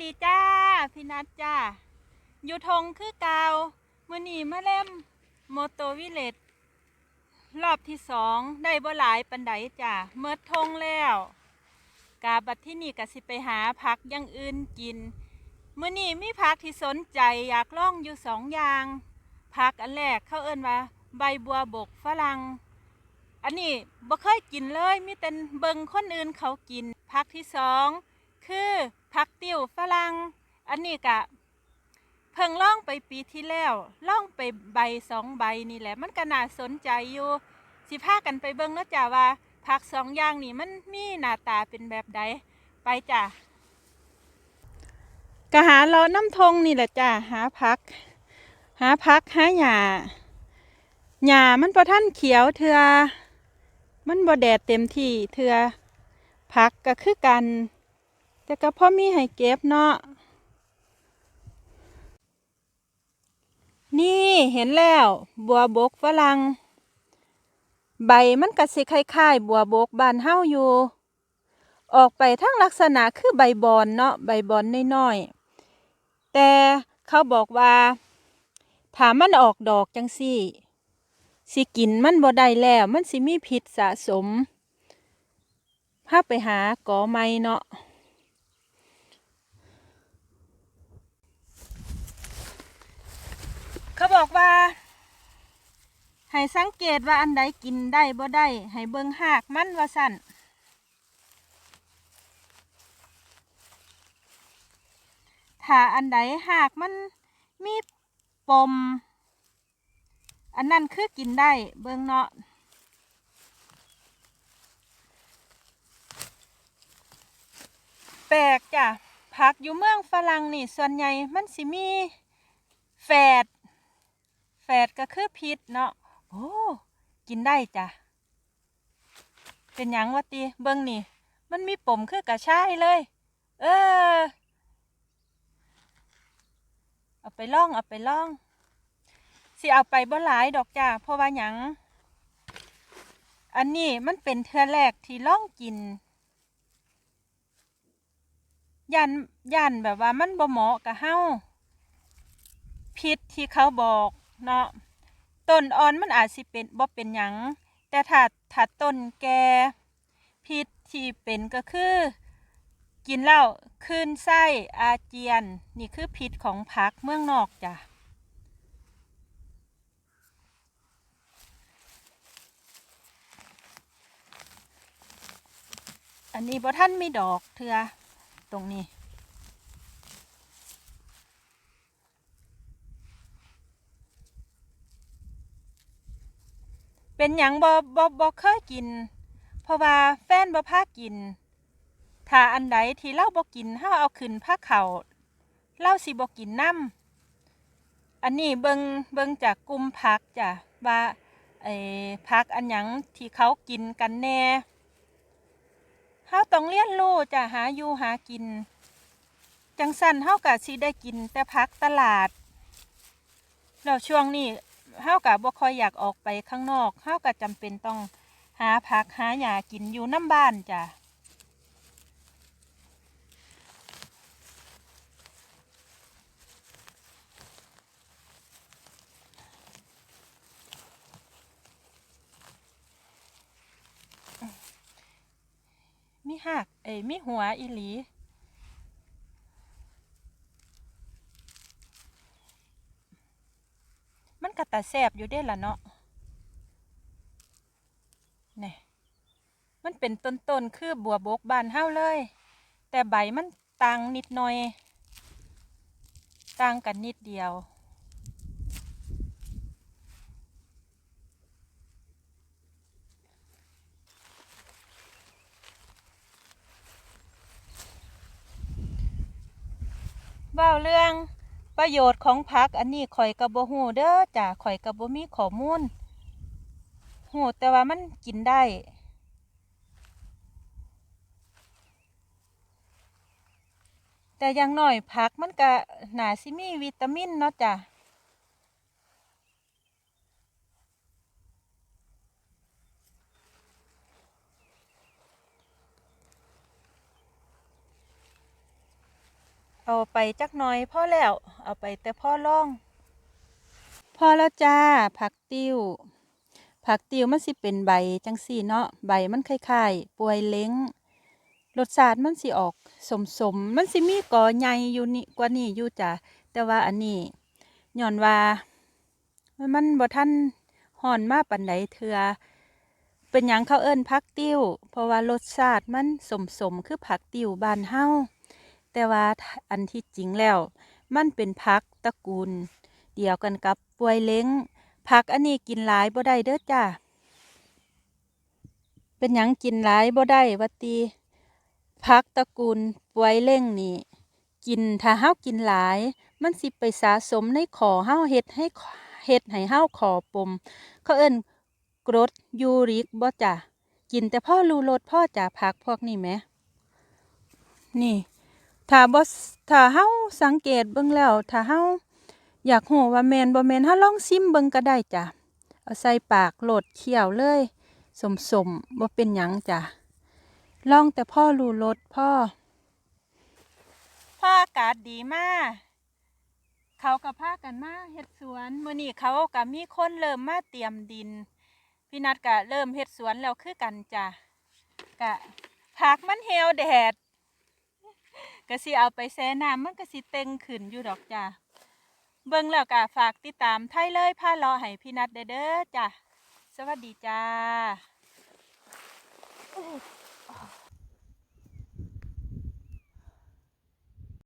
ดีจ้า พี่นัทจ้า อยู่ทงคือเกาวมื่อนีมาเล่มโมโตวิเลตรอบที่สองได้บ่หลายปันไดจ้าเมื่อทงแล้ว กาบัดที่นี่ก็สิไปหาผักอยังอื่นกินมื่อนี้มีผักที่สนใจอยากล่องอยู่สองอย่างผักอันแรกเขาเอิ้นว่า ใบบัวบกฝรั่งอันนี้บ่เคยกินเลยมีแต่เบิงคนอื่นเขากินผักที่สองคือ ผักติ้วฝรั่งอันนี้กะเพิ่งล่องไปปีที่แล้วล่องไปใบสองใบนี่แหละ มันก็น่าสนใจอยู่ สิพากันไปเบิ่งเนาะจ้าว่าผักสองอย่างนี่มันมีหน้าตาเป็นแบบใดไปจ้ากะหาเลาะน้ำทงนี่แหละจ้าหาผัก หาผักหาหญ้าหญ้ามันพอท่านเขียวเถือมันบ่แดดเต็มที่เถือผักก็คือกัน แต่ก็พ่อมีให้เก็บเนาะ นี่เห็นแล้ว บัวบกฝรั่ง ใบมันก็สิคล้ายๆ บัวบกบานเฮาอยู่ ออกไปทั้งลักษณะคือใบบอนเนาะ ใบบอนน้อยๆ แต่เขาบอกว่าถามมันออกดอกจังซี่สิกินมันบ่ได้แล้ว มันสิมีพิษสะสมพาพไปหากอไม้เนาะ เขาบอกว่าให้สังเกตว่าอันใดกินได้บ่ได้ให้เบิ่งหากมันว่าสั่นถ้าอันใดหากมันมีปม อันนั้นคือกินได้เบิ่งเนาะแปลกจ้ะผักอยู่เมืองฝรั่งนี่ส่วนใหญ่มันสิมีแฝด ดก็คือพิษเนาะโอ้กินได้จ้ะ เป็นหยังวะตีเบิ่งนี่ มันมีปมคือกระชายเลย เออ เอาไปล่องเอาไปล่องสิเอาไปบ่หลายดอกจ้าเพราะว่าหยังอันนี้มันเป็นเทือแรกที่ล่องกิน ยันยันแบบว่ามันบ่เหมาะกับเฮาพิษที่เขาบอก เนาะต้นอ่อนมันอาจสิเป็นบ่เป็นหยัง แต่ถ้าถ้าต้นแก่พิษที่เป็นก็คือ กินแล้วคลื่นไส้อาเจียน นี่คือพิษของผักเมืองนอกจ้ะอันนี้บ่ท่านมีดอกเถือตรงนี้ เป็นหยังบ่บ่บ่เคยกิน เพราะว่าแฟนบ่พากิน ถ้าอันใดที่เราบ่กินเฮาเอาขึ้นผ้าเขาเราสิบ่กินน้ำอันนี้เบิงเบิงจากกลุ่มผักจ้ะว่าไอ้ผักอันหยังที่เขากินกันแน่เฮาต้องเรียนรู้จะหาอยู่หากิน จังสันเฮากะสิได้กินแต่พักตลาดแล้วช่วงนี้ เฮากะบ่ค่อยอยากออกไปข้างนอกเฮากะจำเป็นต้องหาผักหาหญ้ากินอยู่น้ำบ้านจ้ะมีหักเอ้ยมีหัวอีหลี มัน ก็ตาแสบอยู่เด้ล่ะเนาะนี่มันเป็นต้นๆคือบัวบกบานเฮาเลย แต่ใบมันต่างนิดหน่อย ต่างกันนิดเดียวเว้าเรื่อง ประโยชน์ของผักอันนี้ข่อยกระบหูเด้อจ้ะข่อยกระบมีข้อมูลหูแต่ว่ามันกินได้แต่อยังน้อยผักมันก็หนาซิมีวิตามินเนาะจ้ะ เอาไปจักหน่อยพ่อแล้ว เอาไปแต่พ่อล่องพ่อแล้วจ้า ผักติ้ว ผักติ้วมันสิเป็นใบจังสี่เนาะใบมันคล้ายๆป่วยเล้งรสชาติมันสิออกสมสมมันสิมีกอใหญ่อยู่นี่กว่านี้อยู่จ้ะแต่ว่าอันนี้ย้อนว่า มันบ่ทันห่อนมาปานใดเทื่อเป็นหยังเขาเอิ้นผักติ้ว เพราะว่ารสชาติมันสมสมคือผักติ้วบานเฮา แต่ว่าอันที่จริงแล้ว มันเป็นผักตระกูล เดียวกันกับป่วยเล้งผักอันนี้กินหลายบ่ได้เด้อจ้าเป็นหยังกินหลายบ่ได้วัตีผักตระกูลป่วยเล้งนี่กินถ้าเฮากินหลาย มันสิไปสะสมในขอเฮาเฮ็ดให้เฮ็ดให้เฮาขอปม เขาเอิ้นกรดยูริกบ่จ้ะกินแต่พ่อรูรสพ่อจ้ะผักพวกนี้แหม นี่ ถ้าบ่ถ้าเฮาสังเกตเบิ่งแล้ว ถ้าเฮาอยากรู้ว่าแมนบ่แมนเฮาลองซิมเบิ่งก็ได้จ้ะ เอาใส่ปากโหลดเคี้ยวเลยสมสมบ่เป็นหยังจ้ะลองแต่พ่อรู้รสพ่อ พ่ออากาศดีมาก เขากับพากันมาเฮ็ดสวนมื้อนี้เขากับมีคนเริ่มมาเตรียมดิน พี่นัดก็เริ่มเฮ็ดสวนแล้วคือกันจ้ะกะผักมันเหี่ยวแดด ก็สิเอาไปแช่น้ำมันก็สิเต็งขึ้นอยู่ดอกจ้ะเบิ่งแล้วก็ฝากติดตามไทยเลยผ้ารอให้พี่นัดเด้อจ้ะสวัสดีจ้า